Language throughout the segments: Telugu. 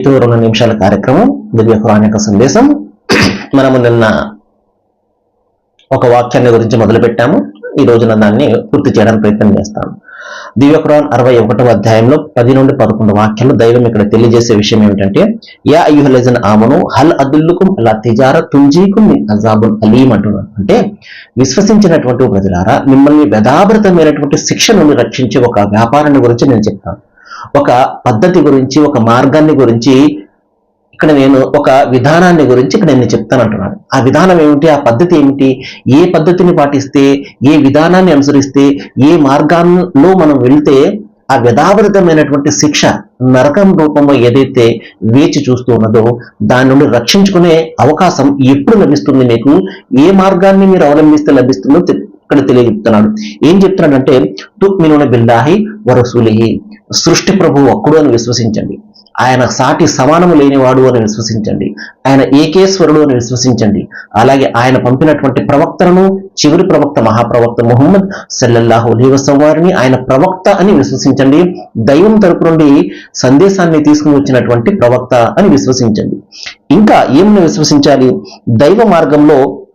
ఇటు రెండు నిమిషాల కార్యక్రమం దివ్య యొక్క సందేశం. మనము నిన్న ఒక వాక్యాన్ని గురించి మొదలు పెట్టాము ఈ రోజున దాన్ని పూర్తి చేయడానికి ప్రయత్నం చేస్తాను దివ్య ఖురాన్ అరవై ఒకటవ అధ్యాయంలో పది నుండి పదకొండు వాక్యాలు దైవం ఇక్కడ తెలియజేసే విషయం ఏమిటంటే యా అయ్యుహలజన్ ఆమను హల్ అదుల్లుకుం అలా తిజార తుంజీకుం మిన్ అజాబుల్ అలీం అంటున్నాడు అంటే విశ్వసించినటువంటి ప్రజలారా మిమ్మల్ని వ్యధాభృతమైనటువంటి శిక్ష నుండి రక్షించే ఒక వ్యాపారాన్ని గురించి నేను చెప్తాను. ఒక పద్ధతి గురించి ఒక మార్గాన్ని గురించి ఇక్కడ నేను ఒక విధానాన్ని గురించి ఇక్కడ నేను చెప్తాను అంటున్నాను ఆ విధానం ఏమిటి? ఆ పద్ధతి ఏమిటి? ఏ పద్ధతిని పాటిస్తే ఏ విధానాన్ని అనుసరిస్తే ఏ మార్గాల్లో మనం వెళ్తే ఆ వ్యధావృతమైనటువంటి శిక్ష నరకం రూపంలో ఏదైతే వేచి చూస్తూ ఉన్నదో దాని నుండి రక్షించుకునే అవకాశం ఎప్పుడు లభిస్తుంది మీకు? ఏ మార్గాన్ని మీరు అవలంబిస్తే లభిస్తుందో ఇక్కడ తెలియజెప్తున్నాడు ఏం చెప్తున్నాడంటే తుక్మినున బిల్లాహి వరసులిహి. సృష్టి ప్రభువు ఒక్కడు అని విశ్వసించండి. ఆయన సాటి సమానము లేనివాడు అని విశ్వసించండి. ఆయన ఏకేశ్వరుడు అని విశ్వసించండి. అలాగే ఆయన పంపినటువంటి ప్రవక్తలను చివరి ప్రవక్త మహాప్రవక్త ముహమ్మద్ సల్లల్లాహు అలీవసం వారిని ఆయన ప్రవక్త అని విశ్వసించండి. దైవం తరపు నుండి సందేశాన్ని తీసుకుని వచ్చినటువంటి ప్రవక్త అని విశ్వసించండి. ఇంకా ఏమని విశ్వసించాలి? దైవ మార్గంలో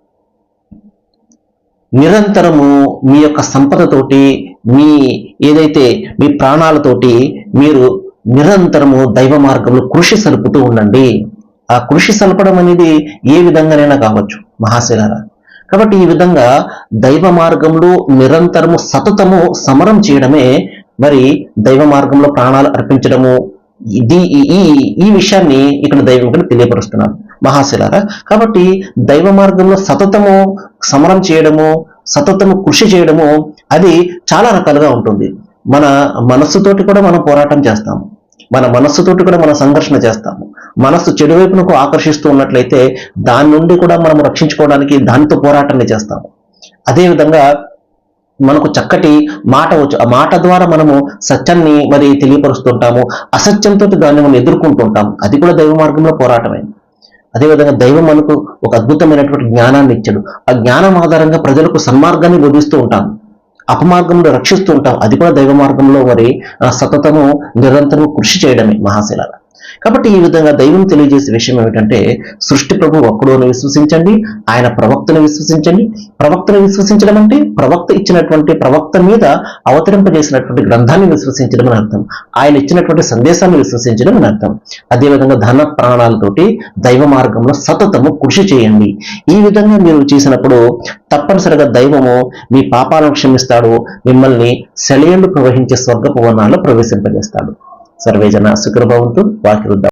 నిరంతరము మీ యొక్క సంపదతోటి మీ ఏదైతే మీ ప్రాణాలతోటి మీరు నిరంతరము దైవ మార్గంలో కృషి సలుపుతూ ఉండండి. ఆ కృషి సలపడం అనేది ఏ విధంగానైనా కావచ్చు మహాశిలారా. కాబట్టి ఈ విధంగా దైవ మార్గంలో నిరంతరము సతతము సమరం చేయడమే మరి దైవ మార్గంలో ప్రాణాలు అర్పించడము ఇది ఈ- ఈ విషయాన్ని ఇక్కడ దైవం ఇక్కడ తెలియపరుస్తున్నాడు మహాశిలారా. కాబట్టి దైవ మార్గంలో సతతము సమరం చేయడము సతతము కృషి చేయడము అది చాలా రకాలుగా ఉంటుంది. మన మనస్సుతోటి కూడా మనం పోరాటం చేస్తాము. మన మనస్సుతోటి కూడా మనం సంఘర్షణ చేస్తాము. మనస్సు చెడు వైపునకు ఆకర్షిస్తూ ఉన్నట్లయితే దాని నుండి కూడా మనం రక్షించుకోవడానికి దానితో పోరాటాన్ని చేస్తాము. అదేవిధంగా మనకు చక్కటి మాట వచ్చు ఆ మాట ద్వారా మనము సత్యాన్ని మరి తెలియపరుస్తుంటాము. అసత్యంతో దాన్ని మనం ఎదుర్కొంటుంటాం అది కూడా దైవ మార్గంలో పోరాటమే. అదేవిధంగా దైవం మనకు ఒక అద్భుతమైనటువంటి జ్ఞానాన్ని ఇచ్చాడు. ఆ జ్ఞానం ఆధారంగా ప్రజలకు సన్మార్గాన్ని బోధిస్తూ ఉంటాం. అపమార్గంలో రక్షిస్తూ ఉంటాం. అది కూడా దైవ మార్గంలో మరి ఆ సతతము నిరంతరం కృషి చేయడమే మహాశిలారా. కాబట్టి ఈ విధంగా దైవం తెలియజేసే విషయం ఏమిటంటే సృష్టి ప్రభు ఒక్కడు విశ్వసించండి ఆయన ప్రవక్తను విశ్వసించండి. ప్రవక్తను విశ్వసించడం అంటే ప్రవక్త ఇచ్చినటువంటి ప్రవక్త మీద అవతరింపజేసినటువంటి గ్రంథాన్ని విశ్వసించడం అని అర్థం. ఆయన ఇచ్చినటువంటి సందేశాన్ని విశ్వసించడం అని అర్థం. అదేవిధంగా ధన ప్రాణాలతోటి దైవ మార్గంలో సతతము కృషి చేయండి. ఈ విధంగా మీరు చేసినప్పుడు తప్పనిసరిగా దైవము మీ పాపాలను క్షమిస్తాడు మిమ్మల్ని సెలయేళ్ళు ప్రవహించే స్వర్గ వనాల్లో ప్రవేశింపజేస్తాడు. సర్వేజన సుఖభవంతు వాకిరుద్దాం